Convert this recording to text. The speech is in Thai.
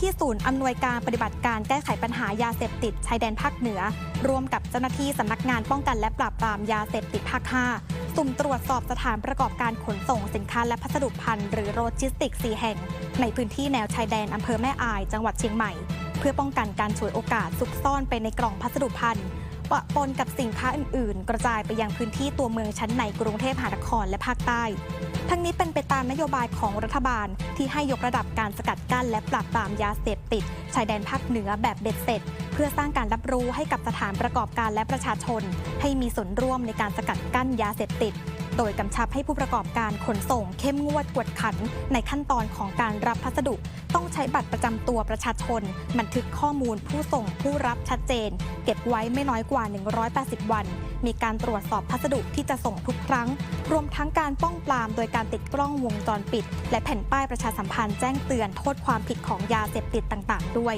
ที่ศูนย์อำนวยการปฏิบัติการแก้ไขปัญหายาเสพติดชายแดนภาคเหนือ ร่วมกับเจ้าหน้าที่สำนักงานป้องกันและปราบปรามยาเสพติดภาค 5 สุ่มตรวจสอบสถานประกอบการขนส่งสินค้าและพัสดุภัณฑ์หรือโลจิสติกส์4แห่ง ในพื้นที่แนวชายแดนอำเภอแม่อาย จังหวัดเชียงใหม่ เพื่อป้องกันการฉวยโอกาสซุกซ่อนไปในกล่องพัสดุภัณฑ์ปะปนกับสินค้าอื่น ๆ กระจายไปยังพื้นที่ตัวเมืองชั้นในกรุงเทพมหานครและภาคใต้ ทั้งนี้เป็นไปตามนโยบายของรัฐบาลที่ให้ยกระดับการสกัดกั้นและปราบปรามยาเสพติด ชายแดนภาคเหนือแบบเบ็ดเสร็จ เพื่อสร้างการรับรู้ให้กับสถานประกอบการและประชาชน ให้มีส่วนร่วมในการสกัดกั้นยาเสพติด โดยกำชับให้ผู้ประกอบการขนส่งเข้มงวดกวดขัน ในขั้นตอนของการรับพัสดุ ต้องใช้บัตรประจำตัวประชาชน บันทึกข้อมูลผู้ส่งผู้รับชัดเจน เก็บไว้ไม่น้อยกว่า 180 วัน มีการตรวจสอบพัสดุที่จะส่งทุกครั้ง รวมทั้งการป้องปรามโดยการติดกล้องวงจรปิด และแผ่นป้ายประชาสัมพันธ์แจ้งเตือนโทษความผิดของยาเสพติดต่าง ๆ ด้วย